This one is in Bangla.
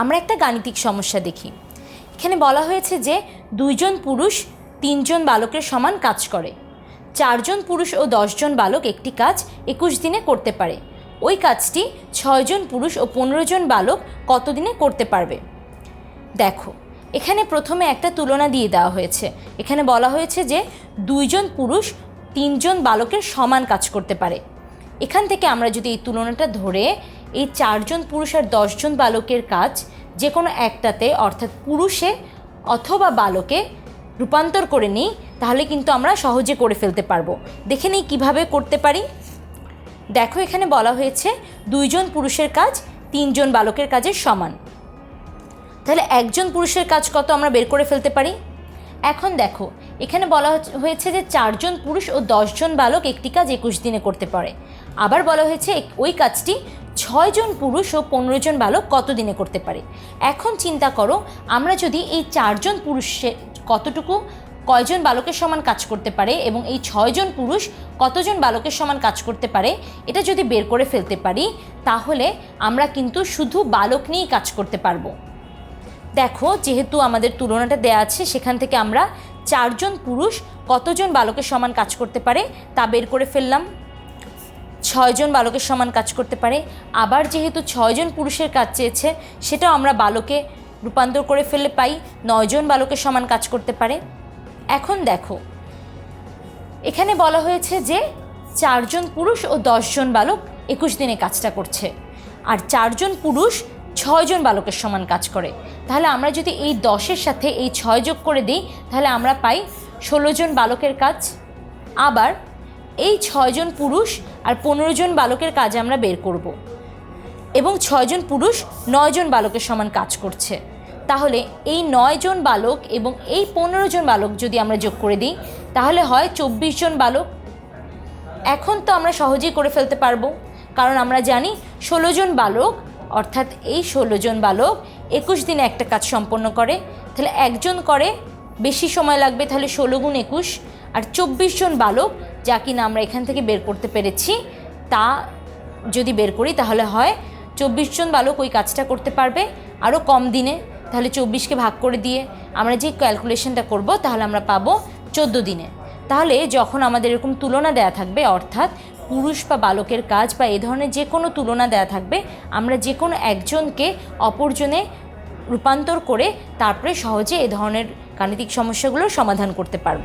আমরা একটা গাণিতিক সমস্যা দেখি। এখানে বলা হয়েছে যে দুইজন পুরুষ তিনজন বালকের সমান কাজ করে। চারজন পুরুষ ও দশজন বালক একটি কাজ একুশ দিনে করতে পারে। ওই কাজটি ছয়জন পুরুষ ও পনেরো জন বালক কত দিনে করতে পারবে? দেখো, এখানে প্রথমে একটা তুলনা দিয়ে দেওয়া হয়েছে। এখানে বলা হয়েছে যে দুইজন পুরুষ তিনজন বালকের সমান কাজ করতে পারে। এখান থেকে আমরা যদি এই তুলনাটা ধরে এই চারজন পুরুষ আর দশজন বালকের কাজ যে কোনো একটাতে, অর্থাৎ পুরুষে অথবা বালকে রূপান্তর করে নিই, তাহলে কিন্তু আমরা সহজে করে ফেলতে পারব। দেখে নিই কীভাবে করতে পারি। দেখো এখানে বলা হয়েছে, দুইজন পুরুষের কাজ, তিনজন বালকের কাজের সমান। তাহলে একজন পুরুষের কাজ কত আমরা বের করে ফেলতে পারি? এখন দেখো, এখানে বলা হয়েছে যে চারজন পুরুষ ও দশজন বালক একটি কাজ একুশ দিনে করতে পারে। আবার বলা হয়েছে ওই কাজটি ছয়জন পুরুষ ও পনেরো জন বালক কত দিনে করতে পারে? এখন চিন্তা করো, আমরা যদি এই চারজন পুরুষে কতটুকু, কয়জন বালকের সমান কাজ করতে পারে এবং এই ছয়জন পুরুষ কতজন বালকের সমান কাজ করতে পারে, এটা যদি বের করে ফেলতে পারি, তাহলে আমরা কিন্তু শুধু বালক নিয়েই কাজ করতে পারব। দেখো, যেহেতু আমাদের তুলনাটা দেয়া আছে, সেখান থেকে আমরা চারজন পুরুষ কতজন বালকের সমান কাজ করতে পারে, তা বের করে ফেললাম। ছয়জন বালকের সমান কাজ করতে পারে। আবার যেহেতু ছয়জন পুরুষের কাজ চেয়েছে, সেটাও আমরা বালকে রূপান্তর করে ফেলে পাই নয়জন বালকের সমান কাজ করতে পারে। এখন দেখো, এখানে বলা হয়েছে যে চারজন পুরুষ ও দশজন বালক একুশ দিনে কাজটা করছে। আর চারজন পুরুষ ছয়জন বালকের সমান কাজ করে। তাহলে আমরা যদি এই দশের সাথে এই ছয় যোগ করে দিই, তাহলে আমরা পাই ষোলোজন বালকের কাজ। আবার এই ছয়জন পুরুষ আর পনেরো জন বালকের কাজ আমরা বের করব। এবং ছয়জন পুরুষ নয়জন বালকের সমান কাজ করছে। তাহলে এই নয়জন বালক এবং এই পনেরো জন বালক যদি আমরা যোগ করে দিই, তাহলে হয় চব্বিশ জন বালক। এখন তো আমরা সহজেই করে ফেলতে পারব, কারণ আমরা জানি ষোলো জন বালক, অর্থাৎ এই ষোলো জন বালক একুশ দিনে একটা কাজ সম্পন্ন করে। তাহলে একজন করে বেশি সময় লাগবে, তাহলে ষোলো গুণ একুশ, আর চব্বিশ জন বালক যা কিনা আমরা এখান থেকে বের করতে পেরেছি, তা যদি বের করি তাহলে হয় চব্বিশ জন বালক ওই কাজটা করতে পারবে আরও কম দিনে। তাহলে চব্বিশকে ভাগ করে দিয়ে আমরা যে ক্যালকুলেশনটা করব তাহলে আমরা পাবো চোদ্দ দিনে। তাহলে যখন আমাদের এরকম তুলনা দেয়া থাকবে, অর্থাৎ পুরুষ বা বালকের কাজ বা এ ধরনের যে কোনো তুলনা দেয়া থাকবে, আমরা যে কোনো একজনকে অপরজনে রূপান্তর করে তারপরে সহজে এ ধরনের গাণিতিক সমস্যাগুলোর সমাধান করতে পারব।